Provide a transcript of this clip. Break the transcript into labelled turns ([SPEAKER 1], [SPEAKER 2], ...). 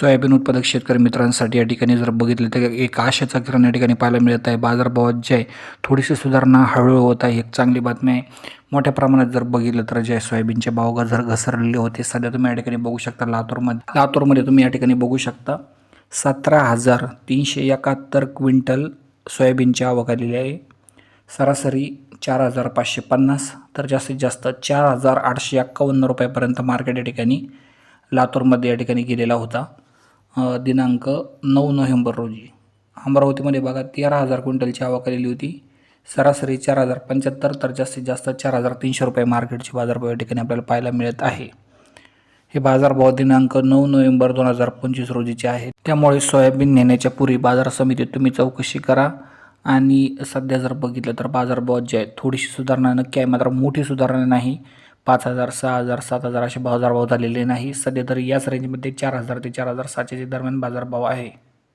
[SPEAKER 1] Soybean उत्पादक शेतकरी मित्रांसाठी या ठिकाणी जर बघितलं तर एक आशेचा किरण या ठिकाणी पाहायला मिळत आहे. बाजारभावात जे आहे थोडीशी सुधारणा हळूहळू होत आहे. एक चांगली बातमी आहे. मोठ्या प्रमाणात जर बघितलं तर जे सोयाबीनचे भाव जर घसरलेले होते सध्या तुम्ही या ठिकाणी बघू शकता लातूरमध्ये लातूरमध्ये तुम्ही या ठिकाणी बघू शकता सतरा हजार तीनशे एकाहत्तर क्विंटल सोयाबीनची आवक आलेली आहे. सरासरी चार हजार पाचशे पन्नास तर जास्तीत जास्त चार हजार आठशे एक्कावन्न रुपयापर्यंत मार्केट या ठिकाणी लातूरमध्ये या ठिकाणी गेलेला होता. दिनांक नऊ नोव्हेंबर रोजी. अमरावतीमध्ये बघा तेरा हजार क्विंटलची आवक आलेली होती. सरासरी चार हजार पंच्याहत्तर तर जास्तीत जास्त चार हजार तीनशे रुपये मार्केटची बाजारभाव या ठिकाणी आपल्याला पाहायला मिळत आहे. हे बाजारभाव दिनांक नऊ नोव्हेंबर दोन हजार पंचवीस रोजीचे आहेत. त्यामुळे सोयाबीन नेण्याच्या पूर्वी बाजार समितीत तुम्ही चौकशी करा. आणि सध्या जर बघितलं तर बाजारभाव जे आहे थोडीशी सुधारणा नक्की आहे मात्र मोठी सुधारणा नाही. पाच हजार सहा हजार सात हजार असे बाजारभाव झालेले नाही. सध्या तरी याच रेंजमध्ये चार हजार ते चार हजार सातशेच्या दरम्यान बाजारभाव आहे.